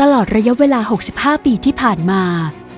ตลอดระยะเวลา 65 ปีที่ผ่านมา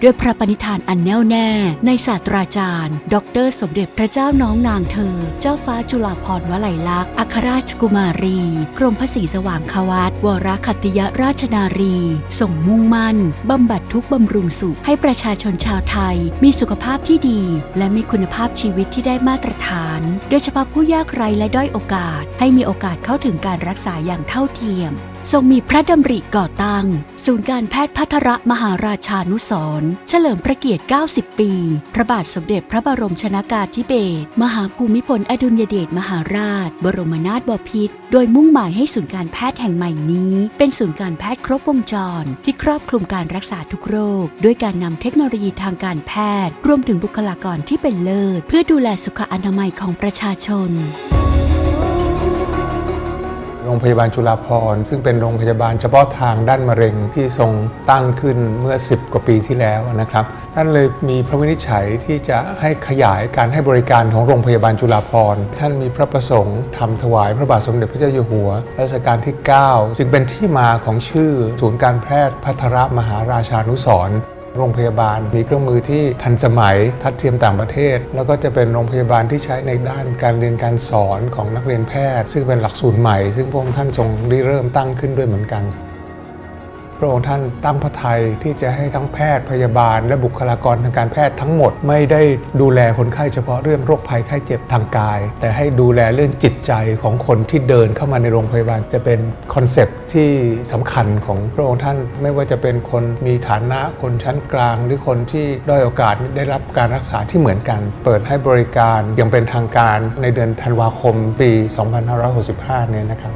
ด้วยพระปณิธานอันแน่วแน่ ในศาสตราจารย์ ดร สมเด็จพระเจ้าน้องนางเธอ เจ้าฟ้าจุฬาภรณ์วลัยลักษณ์อัครราชกุมารี กรมพระศรีสว่างควัตวรคัตติยราชนารี ส่งมุ่งมั่น บำบัดทุกบำรุงสุข ให้ประชาชนชาวไทย มีสุขภาพที่ดี และมีคุณภาพชีวิตที่ได้มาตรฐาน โดยเฉพาะผู้ยากไร้และด้อยโอกาส ให้มีโอกาสเข้าถึงการรักษาอย่างเท่าเทียม ทรงมีพระดำริก่อตั้ง ศูนย์การแพทย์พัทรมหาราชานุสรเฉลิมพระเกียรติ 90 ปี พระบาทสมเด็จพระบรมชนากาธิเบศรมหาภูมิพลอดุลยเดชมหาราช บรมนาถบพิตรโดยมุ่งหมายให้ศูนย์การแพทย์แห่งใหม่นี้ เป็นศูนย์การแพทย์ครบวงจร ที่ครอบคลุมการรักษาทุกโรค ด้วยการนำเทคโนโลยีทางการแพทย์ รวมถึงบุคลากรที่เป็นเลิศ เพื่อดูแลสุขอนามัยของประชาชน รงพยาบาลจุฬาภรณ์ซึ่งเป็นโรงพยาบาลเฉพาะทางด้านมะเร็งที่ทรงตั้งขึ้นเมื่อ 10 กว่าปีที่แล้วนะครับท่านเลยมีพระวินิจฉัยที่จะให้ขยายการให้บริการของโรงพยาบาลจุฬาภรณ์ท่านมีพระประสงค์ทำถวายพระบาทสมเด็จพระเจ้าอยู่หัวรัชกาลที่ 9 จึงเป็นที่มาของชื่อ ศูนย์การแพทย์พัทรมหาราชานุสร์ โรงพยาบาล มีเครื่องมือที่ทันสมัยทัดเทียมต่างประเทศ แล้วก็จะเป็นโรงพยาบาลที่ใช้ในด้านการเรียนการสอนของนักเรียนแพทย์ ซึ่งเป็นหลักสูตรใหม่ ซึ่งพระองค์ท่านทรงริเริ่มตั้งขึ้นด้วยเหมือนกัน พระองค์ท่านตั้งพระทัยที่จะให้ทั้งแพทย์พยาบาล และบุคลากรทางการแพทย์ทั้งหมด ไม่ได้ดูแลคนไข้เฉพาะเรื่องโรคภัยไข้เจ็บทางกาย แต่ให้ดูแลเรื่องจิตใจของคนที่เดินเข้ามาในโรงพยาบาลจะเป็นคอนเซปที่สำคัญของพระองค์ท่านไม่ว่าจะเป็นคนมีฐานะคนชั้นกลาง หรือคนที่ด้อยโอกาสได้รับการรักษาที่เหมือนกัน เปิดให้บริการอย่างเป็นทางการในเดือนธันวาคมปี 2565 เนี่ยนะครับ